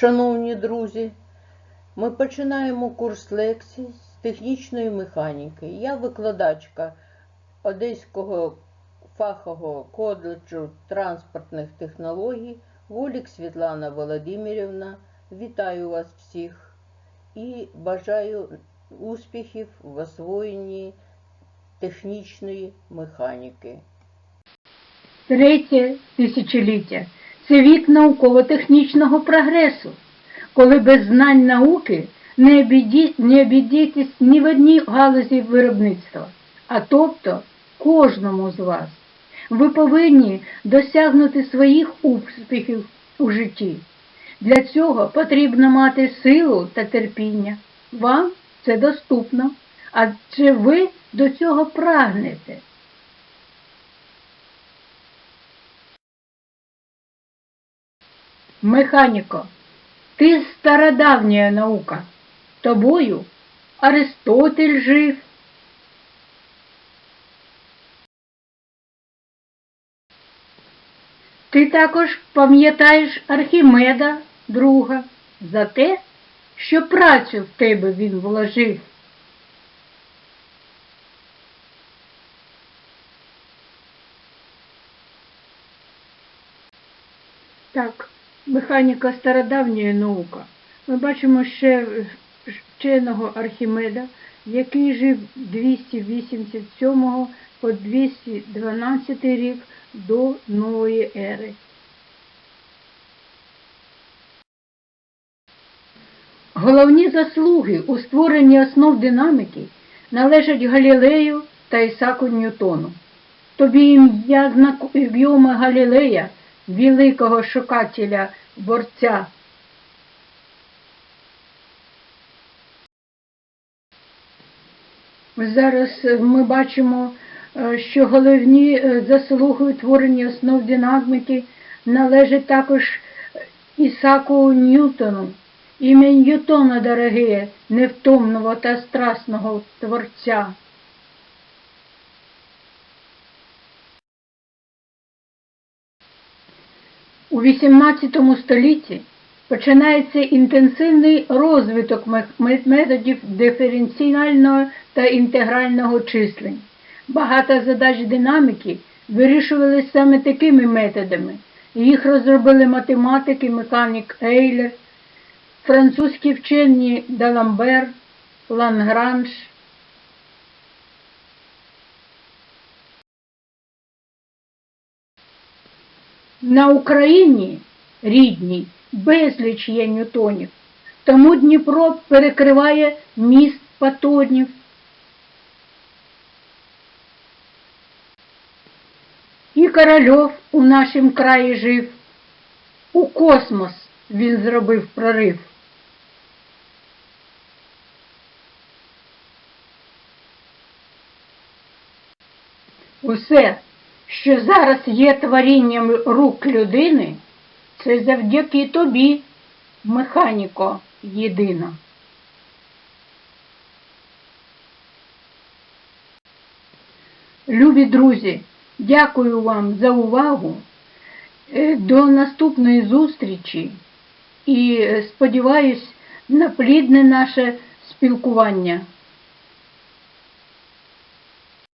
Шановні друзі, ми починаємо курс лекцій з технічної механіки. Я викладачка Одеського фахового коледжу транспортних технологій Волік Світлана Володимирівна. Вітаю вас всіх і бажаю успіхів в освоєнні технічної механіки. Третє тисячоліття це вік науково-технічного прогресу, коли без знань науки не, обійдітесь ні в одній галузі виробництва, а тобто кожному з вас. Ви повинні досягнути своїх успіхів у житті. Для цього потрібно мати силу та терпіння. Вам це доступно, адже ви до цього прагнете. Механіко, ти стародавня наука. Тобою Аристотель жив. Ти також пам'ятаєш Архімеда друга за те, що працю в тебе він вложив. Так, механіка стародавня наука. Ми бачимо ще вченого Архімеда, який жив 287 по 212 рік до нової ери. Головні заслуги у створенні основ динаміки належать Галілею та Ісаку Ньютону. Тобі ім'я знайоме Галілея, великого шукателя борця. Зараз ми бачимо, е, що головні е, заслуги у творенні основ динаміки належать також Ісаку Ньютону. Ім'я Ньютона, дороге, невтомного та страсного творця. У XVIII столітті починається інтенсивний розвиток методів диференціального та інтегрального числень. Багато задач динаміки вирішувалися саме такими методами. Їх розробили математики, механік Ейлер, французькі вчені Даламбер, Лангранж. На Україні рідній безліч є ньютонів, тому Дніпро перекриває міст патонів. І Корольов у нашому краї жив. У космос він зробив прорив. Усе, що зараз є творінням рук людини, це завдяки тобі, механіко єдина. Любі друзі, дякую вам за увагу. Е, До наступної зустрічі і е, сподіваюсь на плідне наше спілкування.